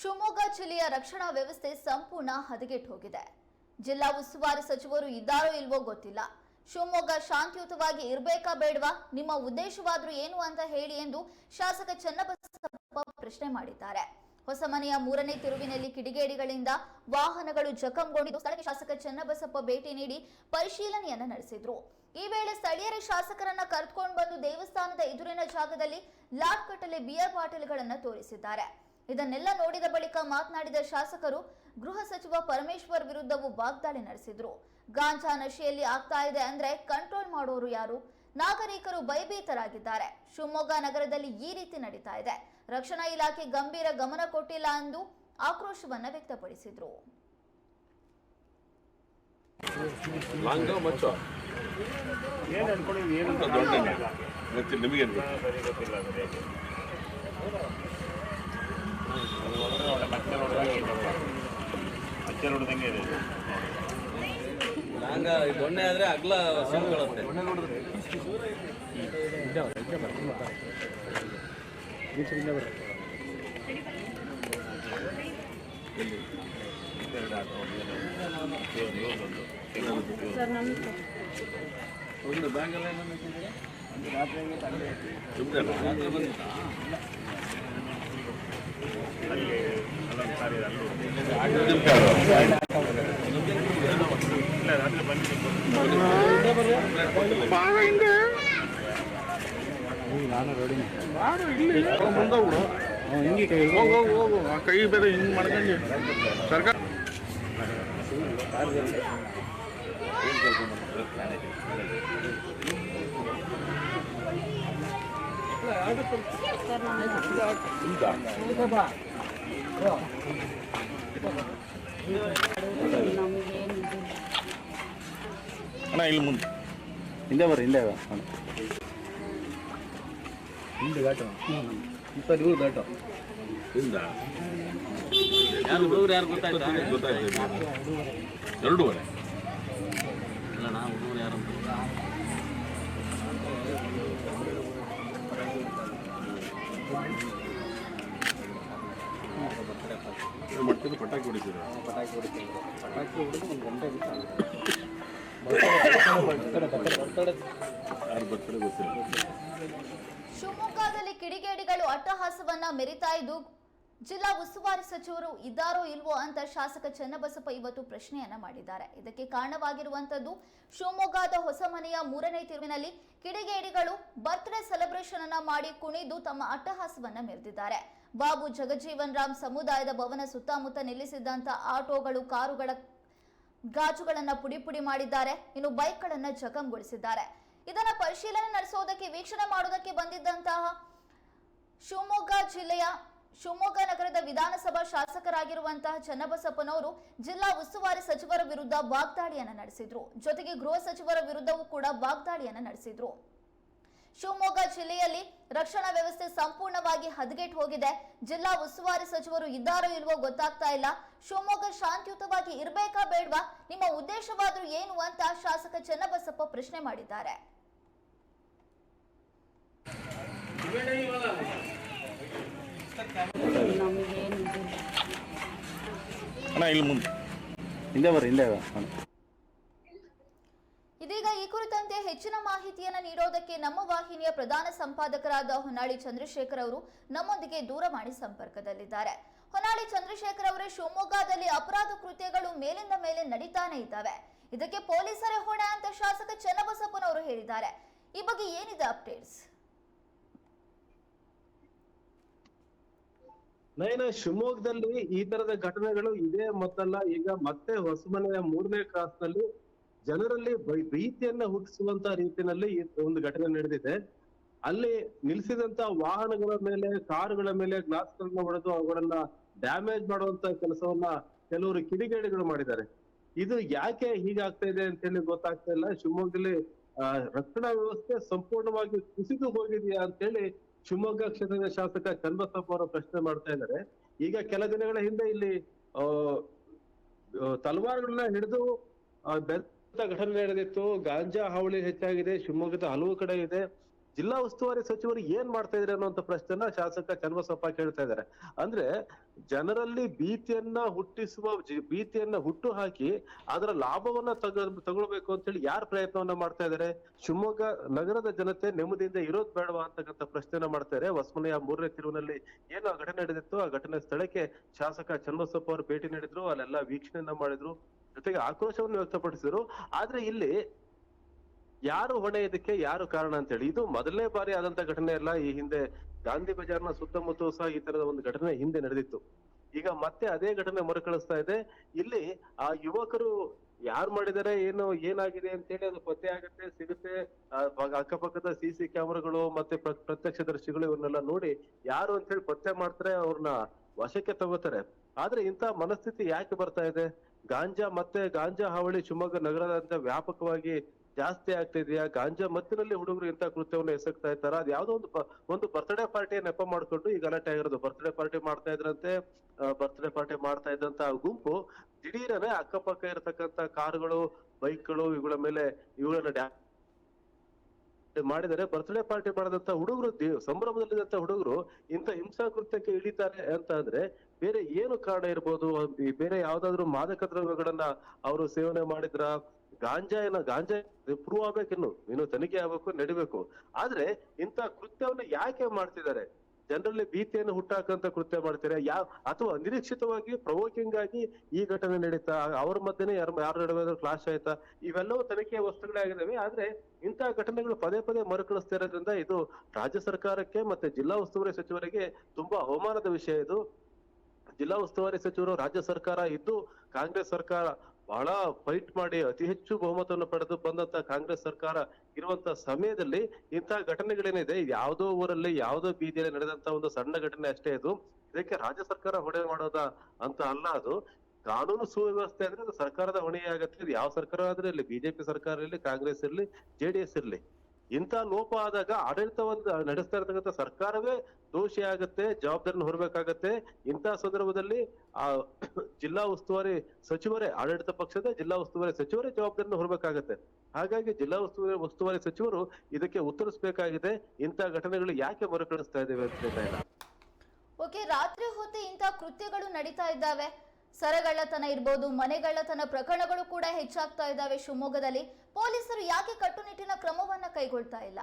ಶಿವಮೊಗ್ಗ ಜಿಲ್ಲೆಯ ರಕ್ಷಣಾ ವ್ಯವಸ್ಥೆ ಸಂಪೂರ್ಣ ಹದಗೆಟ್ಟು ಹೋಗಿದೆ ಜಿಲ್ಲಾ ಉಸ್ತುವಾರಿ ಸಚಿವರು ಇದ್ದಾರೋ ಇಲ್ವೋ ಗೊತ್ತಿಲ್ಲ. ಶಿವಮೊಗ್ಗ ಶಾಂತಿಯುತವಾಗಿ ಇರಬೇಕಾ ಬೇಡವಾ? ನಿಮ್ಮ ಉದ್ದೇಶವಾದ್ರೂ ಏನು ಅಂತ ಹೇಳಿ ಎಂದು ಶಾಸಕ ಚನ್ನಬಸಪ್ಪ ಪ್ರಶ್ನೆ ಮಾಡಿದ್ದಾರೆ. ಹೊಸಮನೆಯ ಮೂರನೇ ತಿರುವಿನಲ್ಲಿ ಕಿಡಿಗೇಡಿಗಳಿಂದ ವಾಹನಗಳು ಜಖಂಗೊಂಡಿದ್ದು ಸ್ಥಳಕ್ಕೆ ಶಾಸಕ ಚನ್ನಬಸಪ್ಪ ಭೇಟಿ ನೀಡಿ ಪರಿಶೀಲನೆಯನ್ನ ನಡೆಸಿದ್ರು. ಈ ವೇಳೆ ಸ್ಥಳೀಯರ ಶಾಸಕರನ್ನ ಕರೆದುಕೊಂಡು ಬಂದು ದೇವಸ್ಥಾನದ ಎದುರಿನ ಜಾಗದಲ್ಲಿ ಲಾಟ್ ಕಟ್ಟಲೆ ಬಿಯರ್ ಬಾಟಲ್ಗಳನ್ನ ತೋರಿಸಿದ್ದಾರೆ. ಇದನ್ನೆಲ್ಲ ನೋಡಿದ ಬಳಿಕ ಮಾತನಾಡಿದ ಶಾಸಕರು ಗೃಹ ಸಚಿವ ಪರಮೇಶ್ವರ್ ವಿರುದ್ಧವೂ ವಾಗ್ದಾಳಿ ನಡೆಸಿದ್ರು. ಗಾಂಜಾ ನಶೆಯಲ್ಲಿ ಆಗ್ತಾ ಇದೆ ಅಂದ್ರೆ ಕಂಟ್ರೋಲ್ ಮಾಡೋರು ಯಾರು? ನಾಗರಿಕರು ಭಯಭೀತರಾಗಿದ್ದಾರೆ. ಶಿವಮೊಗ್ಗ ನಗರದಲ್ಲಿ ಈ ರೀತಿ ನಡೀತಾ ಇದೆ. ರಕ್ಷಣಾ ಇಲಾಖೆ ಗಂಭೀರ ಗಮನ ಕೊಟ್ಟಿಲ್ಲ ಎಂದು ಆಕ್ರೋಶವನ್ನ ವ್ಯಕ್ತಪಡಿಸಿದ್ರು. ಲಾಂಗ ಮಚ್ಚ. ಏನು ಅನ್ಕೊಂಡಿದ್ವಿ ಏನು ದೊಡ್ಡ ಗೊತ್ತಿಲ್ಲ ನಿಮಗೇನು ಗೊತ್ತು ಸರಿ ಗೊತ್ತಿಲ್ಲ ಅದು ಹೇಗೆ ಒಳ್ಳೆ ಮತ್ತೆ ನೋಡಿದಂಗೆ ಇದೆಪ್ಪ ಮತ್ತೆ ನೋಡಿದಂಗೆ ಇದೆ ಇದು. ಹಂಗ ದೊಣ್ಣೆ ಆದ್ರೆ ಅಗ್ಲ ಸಿಂಗ್ಕೊಳ್ಳುತ್ತೆ ಇದೆರಡು ಹಾಕು, ಏನು? ಇವ್ರದ್ದು, ಇವ್ರದ್ದೊಂದು. ಇವ್ರದ್ದು. ಒಂದು ಬ್ಯಾಂಗಲ್ಲ ಸುಮ್ಮನೆ ಅಲ್ಲಿ ಸಾರಿ ಇದೆ, ಅಲ್ಲೂ ಹಿಂಗೆ ರಾತ್ರಿ ಬಂದಿದ್ದು ಹೋಗು ಹೋಗು ಹೋಗು ಆ ಕೈ ಬೇರೆ ಹಿಂಗೆ ಮಾಡ್ಕೊಂಡು ಸರ್ಕಾರ ಅಣ್ಣ ಇಲ್ಲಿ ಮುಂದೆ ಹಿಂದೆ ಬರ್ರಿ ಹಿಂದೆ ಬಾ. ಇಪ್ಪತ್ತು ಇವ್ರು ದಾಟು ಹಿಂದ ಯಾರು ಹುಡುಗರು ಯಾರು ಗೊತ್ತಾಯ್ತಾ ಗೊತ್ತಾಯ್ತು ಎರಡೂವರೆ ಇಲ್ಲ ನಾ ಹುಡುಗರು ಯಾರು ಮಟ್ಟದ ಪಟಾಕಿ ಹೊಡಿತೀರಾ? ಪಟಾಕಿ ಹೊಡಿತೀವಿ. ಪಟಾಕಿ ಹೊಡೆದು ಒಂದು ಗಂಟೆ ಬಿಟ್ಟು ಯಾರು ಬರ್ತಾರೆ ಗೊತ್ತಿಲ್ಲ. ಶಿವಮೊಗ್ಗದಲ್ಲಿ ಕಿಡಿಗೇಡಿಗಳು ಅಟ್ಟಹಾಸವನ್ನ ಮೆರಿತಾ ಇದ್ದು ಜಿಲ್ಲಾ ಉಸ್ತುವಾರಿ ಸಚಿವರು ಇದ್ದಾರೋ ಇಲ್ವೋ ಅಂತ ಶಾಸಕ ಚನ್ನಬಸಪ್ಪ ಇವತ್ತು ಪ್ರಶ್ನೆಯನ್ನ ಮಾಡಿದ್ದಾರೆ. ಇದಕ್ಕೆ ಕಾರಣವಾಗಿರುವಂತದ್ದು ಶಿವಮೊಗ್ಗದ ಹೊಸಮನೆಯ ಮೂರನೇ ತಿರುವಿನಲ್ಲಿ ಕಿಡಿಗೇಡಿಗಳು ಬರ್ತ್ಡೇ ಸೆಲೆಬ್ರೇಷನ್ ಅನ್ನ ಮಾಡಿ ಕುಣಿದು ತಮ್ಮ ಅಟ್ಟಹಾಸವನ್ನ ಮೆರೆದಿದ್ದಾರೆ. ಬಾಬು ಜಗಜೀವನ್ ರಾಮ್ ಸಮುದಾಯದ ಭವನ ಸುತ್ತಮುತ್ತ ನಿಲ್ಲಿಸಿದ್ದಂತ ಆಟೋಗಳು, ಕಾರುಗಳ ಗಾಜುಗಳನ್ನ ಪುಡಿ ಪುಡಿ ಮಾಡಿದ್ದಾರೆ. ಇನ್ನು ಬೈಕ್ಗಳನ್ನ ಜಖಂಗೊಳಿಸಿದ್ದಾರೆ. ಇದನ್ನ ಪರಿಶೀಲನೆ ನಡೆಸೋದಕ್ಕೆ, ವೀಕ್ಷಣೆ ಮಾಡೋದಕ್ಕೆ ಬಂದಿದ್ದಂತಹ ಶಿವಮೊಗ್ಗ ಜಿಲ್ಲೆಯ ಶಿವಮೊಗ್ಗ ನಗರದ ವಿಧಾನಸಭಾ ಶಾಸಕರಾಗಿರುವಂತಹ ಚನ್ನಬಸಪ್ಪನವರು ಜಿಲ್ಲಾ ಉಸ್ತುವಾರಿ ಸಚಿವರ ವಿರುದ್ಧ ವಾಗ್ದಾಳಿಯನ್ನು ನಡೆಸಿದ್ರು. ಜೊತೆಗೆ ಗೃಹ ಸಚಿವರ ವಿರುದ್ಧವೂ ಕೂಡ ವಾಗ್ದಾಳಿಯನ್ನು ನಡೆಸಿದ್ರು. ಶಿವಮೊಗ್ಗ ಜಿಲ್ಲೆಯಲ್ಲಿ ರಕ್ಷಣಾ ವ್ಯವಸ್ಥೆ ಸಂಪೂರ್ಣವಾಗಿ ಹದಗೆಟ್ಟು ಹೋಗಿದೆ. ಜಿಲ್ಲಾ ಉಸ್ತುವಾರಿ ಸಚಿವರು ಇದ್ದಾರೋ ಇಲ್ವೋ ಗೊತ್ತಾಗ್ತಾ ಇಲ್ಲ. ಶಿವಮೊಗ್ಗ ಶಾಂತಿಯುತವಾಗಿ ಇರಬೇಕಾ ಬೇಡ್ವಾ? ನಿಮ್ಮ ಉದ್ದೇಶವಾದ್ರೂ ಏನು ಅಂತ ಶಾಸಕ ಚನ್ನಬಸಪ್ಪ ಪ್ರಶ್ನೆ ಮಾಡಿದ್ದಾರೆ. ಇದೀಗ ಈ ಕುರಿತಂತೆ ಹೆಚ್ಚಿನ ಮಾಹಿತಿಯನ್ನು ನೀಡೋದಕ್ಕೆ ನಮ್ಮ ವಾಹಿನಿಯ ಪ್ರಧಾನ ಸಂಪಾದಕರಾದ ಹೊನ್ನಾಳಿ ಚಂದ್ರಶೇಖರ್ ಅವರು ನಮ್ಮೊಂದಿಗೆ ದೂರವಾಣಿ ಸಂಪರ್ಕದಲ್ಲಿದ್ದಾರೆ. ಹೊನ್ನಾಳಿ ಚಂದ್ರಶೇಖರ್ ಅವರೇ ಶಿವಮೊಗ್ಗದಲ್ಲಿ ಅಪರಾಧ ಕೃತ್ಯಗಳು ಮೇಲಿಂದ ಮೇಲೆ ನಡೀತಾನೆ ಇದ್ದಾವೆ. ಇದಕ್ಕೆ ಪೊಲೀಸರೇ ಹೊಣೆ ಅಂತ ಶಾಸಕ ಚನ್ನಬಸಪ್ಪನವರು ಹೇಳಿದ್ದಾರೆ. ಈ ಬಗ್ಗೆ ಏನಿದೆ ಅಪ್ಡೇಟ್ಸ್? ನಯನ ಶಿವಮೊಗ್ಗದಲ್ಲಿ ಈ ತರದ ಘಟನೆಗಳು ಇದೇ ಮೊದಲ ಈಗ ಮತ್ತೆ ಹೊಸಮನೆಯ ಮೂರನೇ ಕ್ರಾಸ್ನಲ್ಲಿ ಜನರಲ್ಲಿ ಭೀತಿಯನ್ನ ಹುಟ್ಟಿಸುವಂತ ರೀತಿಯಲ್ಲಿ ಒಂದು ಘಟನೆ ನಡೆದಿದೆ. ಅಲ್ಲಿ ನಿಲ್ಸಿದಂತ ವಾಹನಗಳ ಮೇಲೆ, ಕಾರುಗಳ ಮೇಲೆ ಗ್ಲಾಸ್ ಗಳನ್ನ ಹೊಡೆದು ಅವುಗಳನ್ನ ಡ್ಯಾಮೇಜ್ ಮಾಡುವಂತ ಕೆಲಸವನ್ನ ಕೆಲವರು ಕಿಡಿಗೇಡಿಗಳು ಮಾಡಿದ್ದಾರೆ. ಇದು ಯಾಕೆ ಹೀಗಾಗ್ತಾ ಇದೆ ಅಂತ ಹೇಳಿ ಗೊತ್ತಾಗ್ತಾ ಇಲ್ಲ. ಶಿವಮೊಗ್ಗದಲ್ಲಿ ರಕ್ಷಣಾ ವ್ಯವಸ್ಥೆ ಸಂಪೂರ್ಣವಾಗಿ ಕುಸಿದು ಹೋಗಿದೆಯಾ ಅಂತ ಹೇಳಿ ಶಿವಮೊಗ್ಗ ಕ್ಷೇತ್ರದ ಶಾಸಕ ಚನ್ನಬಸಪ್ಪ ಅವರ ಪ್ರಶ್ನೆ ಮಾಡ್ತಾ ಇದ್ದಾರೆ. ಈಗ ಕೆಲ ದಿನಗಳ ಹಿಂದೆ ಇಲ್ಲಿ ತಲವಾರುಗಳನ್ನ ಹಿಡಿದು ಬೆಂತ ಘಟನೆ ನಡೆದಿತ್ತು. ಗಾಂಜಾ ಹಾವಳಿ ಹೆಚ್ಚಾಗಿದೆ. ಶಿವಮೊಗ್ಗದ ಹಲವು ಕಡೆ ಇದೆ. ಜಿಲ್ಲಾ ಉಸ್ತುವಾರಿ ಸಚಿವರು ಏನ್ ಮಾಡ್ತಾ ಇದ್ರೆ ಅನ್ನುವಂತ ಪ್ರಶ್ನೆನ ಶಾಸಕ ಚನ್ನಬಸಪ್ಪ ಕೇಳ್ತಾ ಇದ್ದಾರೆ. ಅಂದ್ರೆ ಜನರಲ್ಲಿ ಭೀತಿಯನ್ನ ಹುಟ್ಟಿಸುವ ಭೀತಿಯನ್ನ ಹುಟ್ಟು ಹಾಕಿ ಅದರ ಲಾಭವನ್ನ ತಗ, ತಗೊಳ್ಬೇಕು ಅಂತ ಹೇಳಿ ಯಾರು ಪ್ರಯತ್ನವನ್ನ ಮಾಡ್ತಾ ಇದ್ದಾರೆ ಶಿವಮೊಗ್ಗ ನಗರದ ಜನತೆ ನೆಮ್ಮದಿಯಿಂದ ಇರೋದ್ ಬೇಡವಾ ಅಂತಕ್ಕಂಥ ಪ್ರಶ್ನೆನ ಮಾಡ್ತಾರೆ ಹೊಸಮನೆಯ ಮೂರನೇ ತಿರುವಿನಲ್ಲಿ ಏನು ಆ ಘಟನೆ ನಡೆದಿತ್ತು. ಆ ಘಟನೆ ಸ್ಥಳಕ್ಕೆ ಶಾಸಕ ಚನ್ನಬಸಪ್ಪ ಅವರು ಭೇಟಿ ನೀಡಿದ್ರು. ಅಲ್ಲೆಲ್ಲ ವೀಕ್ಷಣೆಯನ್ನ ಮಾಡಿದ್ರು. ಜೊತೆಗೆ ಆಕ್ರೋಶವನ್ನು ವ್ಯಕ್ತಪಡಿಸಿದ್ರು. ಆದ್ರೆ ಇಲ್ಲಿ ಯಾರು ಹೊಣೆ ಇದಕ್ಕೆ, ಯಾರು ಕಾರಣ ಅಂತ ಹೇಳಿ ಇದು ಮೊದಲನೇ ಬಾರಿ ಆದಂತ ಘಟನೆ ಅಲ್ಲ, ಈ ಹಿಂದೆ ಗಾಂಧಿ ಬಜಾರ್ನ ಸುತ್ತಮುತ್ತ ಸಹ ಈ ತರದ ಒಂದು ಘಟನೆ ಹಿಂದೆ ನಡೆದಿತ್ತು. ಈಗ ಮತ್ತೆ ಅದೇ ಘಟನೆ ಮರುಕಳಿಸ್ತಾ ಇದೆ. ಇಲ್ಲಿ ಆ ಯುವಕರು ಯಾರು ಮಾಡಿದರೆ ಏನು, ಏನಾಗಿದೆ ಅಂತ ಹೇಳಿ ಅದು ಪತ್ತೆ ಆಗುತ್ತೆ, ಸಿಗುತ್ತೆ. ಅಕ್ಕಪಕ್ಕದ ಸಿ ಸಿ ಕ್ಯಾಮ್ರಾಗಳು ಮತ್ತೆ ಪ್ರತ್ಯಕ್ಷ ದರ್ಶಿಗಳು ಇವನ್ನೆಲ್ಲ ನೋಡಿ ಯಾರು ಅಂತ ಹೇಳಿ ಪತ್ತೆ ಮಾಡ್ತಾರೆ, ಅವ್ರನ್ನ ವಶಕ್ಕೆ ತಗೋತಾರೆ. ಆದ್ರೆ ಇಂತ ಮನಸ್ಥಿತಿ ಯಾಕೆ ಬರ್ತಾ ಇದೆ? ಗಾಂಜಾ ಮತ್ತೆ ಗಾಂಜಾ ಹಾವಳಿ ಶಿವಮೊಗ್ಗ ನಗರದಂತ ವ್ಯಾಪಕವಾಗಿ ಜಾಸ್ತಿ ಆಗ್ತಿದ್ಯಾ? ಗಾಂಜಾ ಮತ್ತಿನಲ್ಲಿ ಹುಡುಗರು ಇಂತ ಕೃತ್ಯವನ್ನು ಎಸಗ್ತಾ ಇರ್ತಾರ ಅದ್ ಯಾವ್ದೋ ಒಂದು ಒಂದು ಬರ್ತ್ಡೇ ಪಾರ್ಟಿ ನೆಪ ಮಾಡ್ಕೊಂಡು ಈ ಗಲಾಟೆ ಆಗಿರೋದು. ಬರ್ತ್ಡೇ ಪಾರ್ಟಿ ಮಾಡ್ತಾ ಇದ್ರಂತೆ ಬರ್ತ್ಡೇ ಪಾರ್ಟಿ ಮಾಡ್ತಾ ಇದ್ದಂತ ಗುಂಪು ದಿಢೀರನೆ ಅಕ್ಕಪಕ್ಕ ಇರತಕ್ಕಂತ ಕಾರುಗಳು, ಬೈಕ್ಗಳು ಇವುಗಳ ಮೇಲೆ ಇವುಗಳನ್ನ ಮಾಡಿದರೆ ಬರ್ತ್ಡೇ ಪಾರ್ಟಿ ಮಾಡಿದಂತ ಹುಡುಗರು ಸಂಭ್ರಮದಲ್ಲಿದ್ದಂತ ಹುಡುಗರು ಇಂಥ ಹಿಂಸಾ ಕೃತ್ಯಕ್ಕೆ ಇಳಿತಾರೆ ಅಂತ ಅಂದ್ರೆ ಬೇರೆ ಏನು ಕಾರಣ ಇರ್ಬೋದು? ಬೇರೆ ಯಾವ್ದಾದ್ರು ಮಾದಕ ದ್ರವ್ಯಗಳನ್ನ ಅವರು ಸೇವನೆ ಮಾಡಿದ್ರ? ಗಾಂಜಾ ಏನ, ಗಾಂಜಾ ಪ್ರೂವ್ ಆಗ್ಬೇಕು ಇನ್ನು. ತನಿಖೆ ಆಗ್ಬೇಕು, ನಡಿಬೇಕು. ಆದ್ರೆ ಇಂಥ ಕೃತ್ಯವನ್ನ ಯಾಕೆ ಮಾಡ್ತಿದ್ದಾರೆ? ಜನರಲ್ಲಿ ಭೀತಿಯನ್ನು ಹುಟ್ಟಾಕಂತ ಕೃತ್ಯ ಮಾಡ್ತಾರೆ? ಯಾವ ಅಥವಾ ಅನಿರೀಕ್ಷಿತವಾಗಿ ಪ್ರವೋಕಿಂಗ್ ಆಗಿ ಈ ಘಟನೆ ನಡೀತಾ, ಅವ್ರ ಮಧ್ಯೆ ಯಾರು, ಯಾರ ನಡುವೆ ಕ್ಲಾಶ್ ಆಯ್ತಾ? ಇವೆಲ್ಲವೂ ತನಿಖೆಯ ವಸ್ತುಗಳೇ ಆಗಿದ್ದಾವೆ ಆದ್ರೆ ಇಂತಹ ಘಟನೆಗಳು ಪದೇ ಪದೇ ಮರುಕಳಿಸ್ತಾ ಇರೋದ್ರಿಂದ ಇದು ರಾಜ್ಯ ಸರ್ಕಾರಕ್ಕೆ ಮತ್ತೆ ಜಿಲ್ಲಾ ಉಸ್ತುವಾರಿ ಸಚಿವರಿಗೆ ತುಂಬಾ ಅವಮಾನದ ವಿಷಯ ಇದು. ಜಿಲ್ಲಾ ಉಸ್ತುವಾರಿ ಸಚಿವರು ರಾಜ್ಯ ಸರ್ಕಾರ ಇದ್ದು, ಕಾಂಗ್ರೆಸ್ ಸರ್ಕಾರ ಬಹಳ ಫೈಟ್ ಮಾಡಿ ಅತಿ ಹೆಚ್ಚು ಬಹುಮತವನ್ನು ಪಡೆದು ಬಂದಂತ ಕಾಂಗ್ರೆಸ್ ಸರ್ಕಾರ ಇರುವಂತ ಸಮಯದಲ್ಲಿ ಇಂತಹ ಘಟನೆಗಳೇನಿದೆ ಯಾವುದೋ ಊರಲ್ಲಿ, ಯಾವುದೋ ಬೀದಿಯಲ್ಲಿ ನಡೆದಂತ ಒಂದು ಸಣ್ಣ ಘಟನೆ ಅಷ್ಟೇ ಇದು. ಇದಕ್ಕೆ ರಾಜ್ಯ ಸರ್ಕಾರ ಹೊಣೆ ಮಾಡೋದ ಅಂತ ಅಲ್ಲ ಅದು. ಕಾನೂನು ಸುವ್ಯವಸ್ಥೆ ಅಂದ್ರೆ ಅದು ಸರ್ಕಾರದ ಹೊಣೆ ಆಗತ್ತೆ ಇದು ಯಾವ ಸರ್ಕಾರ ಆದ್ರೆ ಇರ್ಲಿ, ಬಿಜೆಪಿ ಸರ್ಕಾರ ಇರಲಿ, ಕಾಂಗ್ರೆಸ್ ಇರ್ಲಿ ಜೆಡಿಎಸ್ ಇರ್ಲಿ. ಇಂಥ ಲೋಪ ಆದಾಗ ಆಡಳಿತವನ್ನು ನಡೆಸ್ತಾ ಇರ್ತಕ್ಕಂಥ ಸರ್ಕಾರವೇ ದೋಷಿ ಆಗತ್ತೆ, ಜವಾಬ್ದಾರಿನ ಹೊರಬೇಕಾಗತ್ತೆ. ಇಂಥ ಸಂದರ್ಭದಲ್ಲಿ ಆ ಜಿಲ್ಲಾ ಉಸ್ತುವಾರಿ ಸಚಿವರೇ, ಆಡಳಿತ ಪಕ್ಷದ ಜಿಲ್ಲಾ ಉಸ್ತುವಾರಿ ಸಚಿವರೇ ಜವಾಬ್ದಾರಿನ ಹೊರಬೇಕಾಗತ್ತೆ. ಹಾಗಾಗಿ ಜಿಲ್ಲಾ ಉಸ್ತುವಾರಿ ಉಸ್ತುವಾರಿ ಸಚಿವರು ಇದಕ್ಕೆ ಉತ್ತರಿಸಬೇಕಾಗಿದೆ. ಇಂಥ ಘಟನೆಗಳು ಯಾಕೆ ಮರುಕಳಿಸ್ತಾ ಇದ್ದೇವೆ ಅಂತ ಹೇಳ್ತಾ ಇಲ್ಲ. ಓಕೆ, ರಾತ್ರಿ ಹೊತ್ತು ಇಂಥ ಕೃತ್ಯಗಳು ನಡೀತಾ ಇದ್ದಾವೆ. ಸರಗಳ್ಳತನ ಇರ್ಬೋದು, ಮನೆಗಳ್ಳತನ ಪ್ರಕರಣಗಳು ಕೂಡ ಹೆಚ್ಚಾಗ್ತಾ ಇದ್ದಾವೆ ಶಿವಮೊಗ್ಗದಲ್ಲಿ. ಪೊಲೀಸರು ಯಾಕೆ ಕಟ್ಟುನಿಟ್ಟಿನ ಕ್ರಮವನ್ನ ಕೈಗೊಳ್ತಾ ಇಲ್ಲ?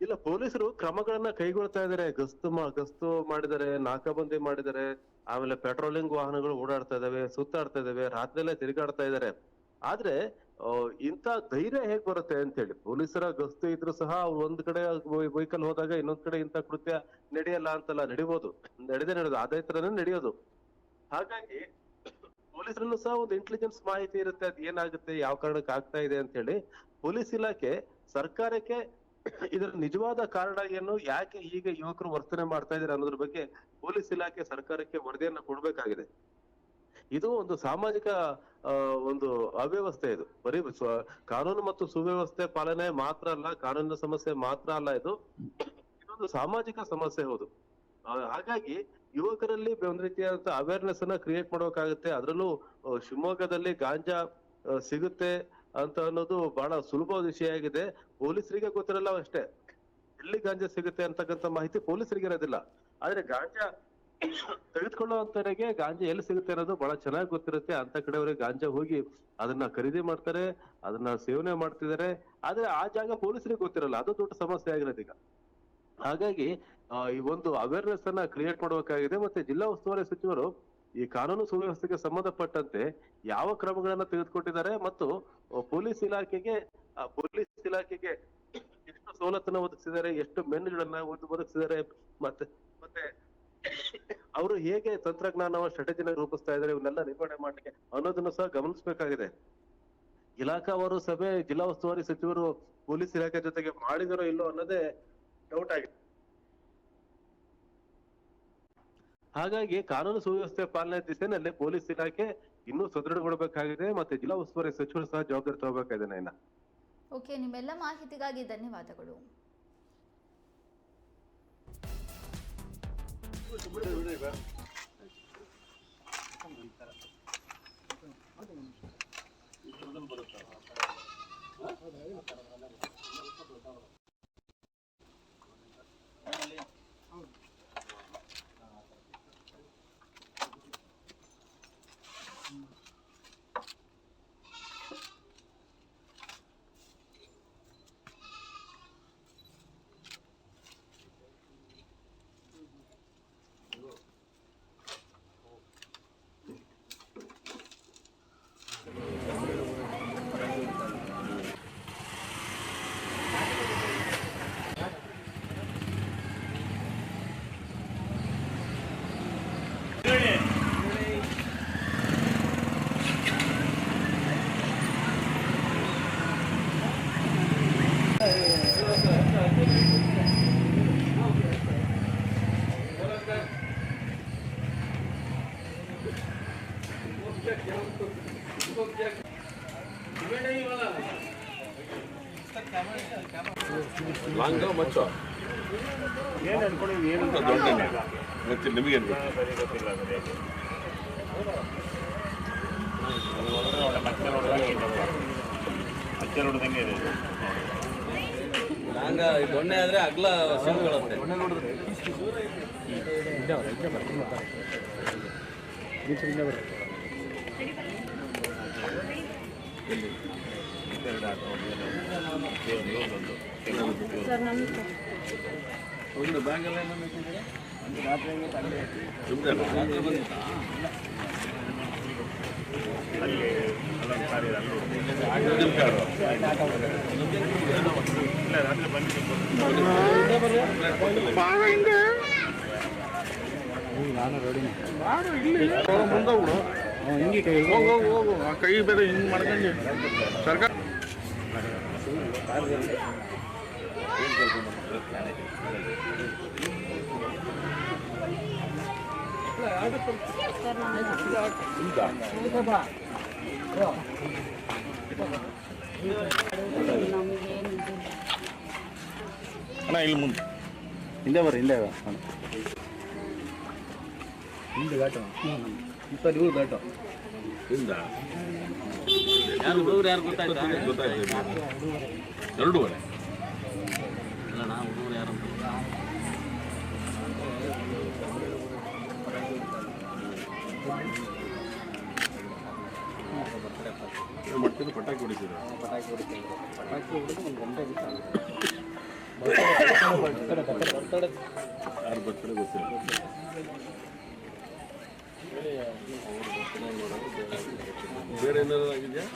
ಇಲ್ಲ, ಪೊಲೀಸರು ಕ್ರಮಗಳನ್ನ ಕೈಗೊಳ್ತಾ ಇದಾರೆ ಗಸ್ತು ಗಸ್ತು ಮಾಡಿದರೆ ನಾಕಾಬಂದಿ ಮಾಡಿದರೆ ಆಮೇಲೆ ಪೆಟ್ರೋಲಿಂಗ್ ವಾಹನಗಳು ಓಡಾಡ್ತಾ ಇದಾವೆ ಸುತ್ತಾಡ್ತಾ ಇದಾವೆ ರಾತ್ರಿಯಲ್ಲೇ ತಿರುಗಾಡ್ತಾ ಇದಾರೆ ಆದ್ರೆ ಇಂತ ಧೈರ್ಯ ಹೇಗ್ ಬರುತ್ತೆ ಅಂತ ಹೇಳಿ ಪೊಲೀಸರ ಗಸ್ತು ಇದ್ರು ಸಹ ಅವ್ರು ಒಂದ್ ಕಡೆ ವೆಹಿಕಲ್ ಹೋದಾಗ ಇನ್ನೊಂದ್ ಕಡೆ ಇಂಥ ಕೃತ್ಯ ನಡೆಯಲ್ಲ ಅಂತಲ್ಲ, ನಡಿಬೋದು. ನಡೆದೇ ನಡೆದು, ಅದೇ ತರನೇ ನಡೆಯೋದು. ಹಾಗಾಗಿ ಪೊಲೀಸರನ್ನು ಸಹ ಒಂದು ಇಂಟೆಲಿಜೆನ್ಸ್ ಮಾಹಿತಿ ಇರುತ್ತೆ, ಅದ್ ಏನಾಗುತ್ತೆ, ಯಾವ ಕಾರಣಕ್ಕೆ ಆಗ್ತಾ ಇದೆ ಅಂತ ಹೇಳಿ ಪೊಲೀಸ್ ಇಲಾಖೆ ಸರ್ಕಾರಕ್ಕೆ ಇದರ ನಿಜವಾದ ಕಾರಣ ಏನು, ಯಾಕೆ ಈಗ ಯುವಕರು ವರ್ತನೆ ಮಾಡ್ತಾ ಇದಾರೆ ಅನ್ನೋದ್ರ ಬಗ್ಗೆ ಪೊಲೀಸ್ ಇಲಾಖೆ ಸರ್ಕಾರಕ್ಕೆ ವರದಿಯನ್ನ ಕೊಡ್ಬೇಕಾಗಿದೆ. ಇದು ಒಂದು ಸಾಮಾಜಿಕ ಒಂದು ಅವ್ಯವಸ್ಥೆ ಇದು. ಬರೀ ಕಾನೂನು ಮತ್ತು ಸುವ್ಯವಸ್ಥೆ ಪಾಲನೆ ಮಾತ್ರ ಅಲ್ಲ, ಕಾನೂನಿನ ಸಮಸ್ಯೆ ಮಾತ್ರ ಅಲ್ಲ ಇದು. ಇದೊಂದು ಸಾಮಾಜಿಕ ಸಮಸ್ಯೆ ಹೌದು. ಹಾಗಾಗಿ ಯುವಕರಲ್ಲಿ ಒಂದ್ ರೀತಿಯಾದಂತ ಅವೇರ್ನೆಸ್ ಅನ್ನ ಕ್ರಿಯೇಟ್ ಮಾಡಬೇಕಾಗುತ್ತೆ. ಅದ್ರಲ್ಲೂ ಶಿವಮೊಗ್ಗದಲ್ಲಿ ಗಾಂಜಾ ಸಿಗುತ್ತೆ ಅಂತ ಅನ್ನೋದು ಬಹಳ ಸುಲಭವಾದ ವಿಷಯ ಆಗಿದೆ ಪೊಲೀಸರಿಗೆ ಗೊತ್ತಿರಲ್ಲ ಅಷ್ಟೇ. ಎಲ್ಲಿ ಗಾಂಜಾ ಸಿಗುತ್ತೆ ಅಂತಕ್ಕಂಥ ಮಾಹಿತಿ ಪೊಲೀಸರಿಗೆ ಇರೋದಿಲ್ಲ. ಆದ್ರೆ ಗಾಂಜಾ ತೆಗೆದುಕೊಳ್ಳುವಂತವರಿಗೆ ಗಾಂಜಾ ಎಲ್ಲಿ ಸಿಗುತ್ತೆ ಅನ್ನೋದು ಬಹಳ ಚೆನ್ನಾಗಿ ಗೊತ್ತಿರುತ್ತೆ. ಅಂತ ಕಡೆಯವರಿಗೆ ಗಾಂಜಾ ಹೋಗಿ ಅದನ್ನ ಖರೀದಿ ಮಾಡ್ತಾರೆ, ಅದನ್ನ ಸೇವನೆ ಮಾಡ್ತಿದ್ದಾರೆ. ಆದ್ರೆ ಆ ಜಾಗ ಪೊಲೀಸರಿಗೆ ಗೊತ್ತಿರಲ್ಲ. ಅದು ದೊಡ್ಡ ಸಮಸ್ಯೆ ಆಗಿರೋದೀಗ. ಹಾಗಾಗಿ ಈ ಒಂದು ಅವೇರ್ನೆಸ್ ಅನ್ನ ಕ್ರಿಯೇಟ್ ಮಾಡಬೇಕಾಗಿದೆ. ಮತ್ತೆ ಜಿಲ್ಲಾ ಉಸ್ತುವಾರಿ ಸಚಿವರು ಈ ಕಾನೂನು ಸುವ್ಯವಸ್ಥೆಗೆ ಸಂಬಂಧಪಟ್ಟಂತೆ ಯಾವ ಕ್ರಮಗಳನ್ನ ತೆಗೆದುಕೊಂಡಿದ್ದಾರೆ ಮತ್ತು ಪೊಲೀಸ್ ಇಲಾಖೆಗೆ ಪೊಲೀಸ್ ಇಲಾಖೆಗೆ ಎಷ್ಟು ಸವಲತ್ತನ್ನ ಒದಗಿಸಿದ್ದಾರೆ, ಎಷ್ಟು ಮೆನ್ಗಳನ್ನ ಒದ್- ಒದಗಿಸಿದ್ದಾರೆ, ಮತ್ತೆ ಮತ್ತೆ ಅವರು ಹೇಗೆ ತಂತ್ರಜ್ಞಾನ ಸ್ಟ್ರಾಟಜಿನ ರೂಪಿಸ್ತಾ ಇದ್ದಾರೆ, ಇವನ್ನೆಲ್ಲ ನಿರ್ವಹಣೆ ಮಾಡ್ಲಿಕ್ಕೆ ಅನ್ನೋದನ್ನು ಸಹ ಗಮನಿಸಬೇಕಾಗಿದೆ. ಇಲಾಖಾವಾರು ಸಭೆ ಜಿಲ್ಲಾ ಉಸ್ತುವಾರಿ ಸಚಿವರು ಪೊಲೀಸ್ ಇಲಾಖೆ ಜೊತೆಗೆ ಮಾಡಿದರೋ ಇಲ್ಲೋ ಅನ್ನೋದೇ ಡೌಟ್ ಆಗಿದೆ. ಹಾಗಾಗಿ ಕಾನೂನು ಸುವ್ಯವಸ್ಥೆ ಪಾಲನೆ ದಿಸೆನಲ್ಲಿ ಪೊಲೀಸ್ ಇಲಾಖೆ ಇನ್ನೂ ಸದೃಢಗೊಳ್ಳಬೇಕಾಗಿದೆ ಮತ್ತೆ ಜಿಲ್ಲಾ ಉಸ್ತುವಾರಿ ಸಚಿವರು ಸಹ ಜವಾಬ್ದಾರಿ ತಗೋಬೇಕಾಗಿದೆ ನೈನಾ. ಓಕೆ ನಿಮ್ಮೆಲ್ಲ ಮಾಹಿತಿಗಾಗಿ ಧನ್ಯವಾದಗಳು. ಲಾಂಗ ಮಚ್ಚ. ಏನು ಏನು ದೊಡ್ಡ ಗೊತ್ತಿಲ್ಲ ನಿಮಗೇನು ಸರಿ ಗೊತ್ತಿಲ್ಲ ಮತ್ತೆ ನೋಡಿದಾಗ ಇದೆ ನೋಡಿದಂಗೆ ಇದೆ? ಇದು. ಲಾಂಗ ದೊಣ್ಣೆ ಆದ್ರೆ ಅಗ್ಲ ಸಿಂಗಳುತ್ತೆ ಎರಡು ರೆಡಿ? ನಿಮ್ದೇನಾ? ರಾತ್ರಿ ಅಲ್ಲಿ ನಿಮ್ ಕಾರ್ಡು. ಇಲ್ಲ ಮುಂದೆ ಬಿಡು ಹೋಗು ಹೋಗು ಹೋಗು ಆ ಕೈ ಬೇರೆ ಹಿಂಗೆ ಮಾಡ್ಕೊಂಡು. ಸರ್ಕಾರ ಅಣ್ಣ ಇಲ್ಲಿ ಮುಂದೆ. ಹಿಂದೆ ಬರ್ರಿ ಹಿಂದೆ ಅಣ್ಣ. ಹಿಂದ ಬೇಟ ಹುಡುಗರು ಯಾರು ಗೊತ್ತಾಯ್ತಾ? ಗೊತ್ತಾಯ್ತು. ಎರಡೂವರೆ. ಇಲ್ಲ ನಾ ಹುಡುಗರು ಯಾರು ಅಂತ. ಮಟ್ಟಿದ್ದು ಪಟಾಕಿ ಹೊಡಿಸಿದ್ರು ಯಾರು ಬರ್ತಾರೆ ಗೊತ್ತಿಲ್ಲ. ಬೇರೆ ಏನಾದ್ರು ಆಗಿದೆಯಾ?